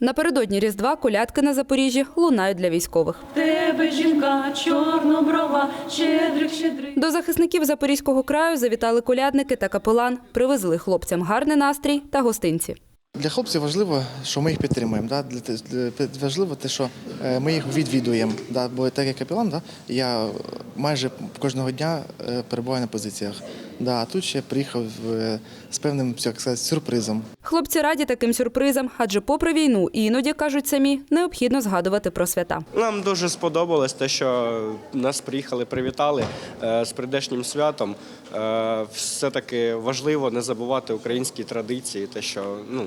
Напередодні Різдва колядки на Запоріжжі лунають для військових. Тебе жінка чорноброва, щедрик, щедрик. До захисників Запорізького краю завітали колядники та капелан, привезли хлопцям гарний настрій та гостинці. Для хлопців важливо, що ми їх підтримуємо. Да? Для, те- для, важливо те, що е, ми їх відвідуємо. Да? Бо так як капелан, да? я майже кожного дня е, перебуваю на позиціях. Да? А тут ще приїхав е, з певним як сказати, сюрпризом. Хлопці раді таким сюрпризам, адже попри війну іноді кажуть самі, необхідно згадувати про свята. Нам дуже сподобалось те, що нас приїхали, привітали е, з прийдешнім святом. Е, Все-таки важливо не забувати українські традиції, те, що ну,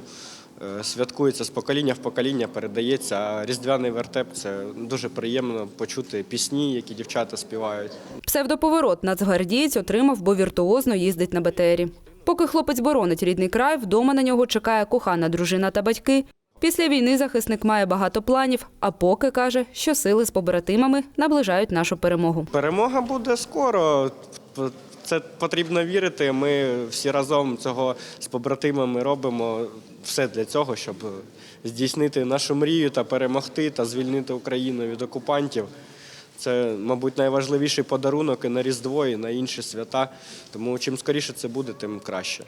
святкується з покоління в покоління, передається. А різдвяний вертеп це дуже приємно почути пісні, які дівчата співають. Псевдоповорот нацгвардієць отримав, бо віртуозно їздить на БТРі. Поки хлопець боронить рідний край, вдома на нього чекає кохана дружина та батьки. Після війни захисник має багато планів, а поки каже, що сили з побратимами наближають нашу перемогу. Перемога буде скоро. В Це потрібно вірити. Ми всі разом цього з побратимами робимо все для цього, щоб здійснити нашу мрію та перемогти та звільнити Україну від окупантів. Це, мабуть, найважливіший подарунок і на Різдво, і на інші свята. Тому чим скоріше це буде, тим краще.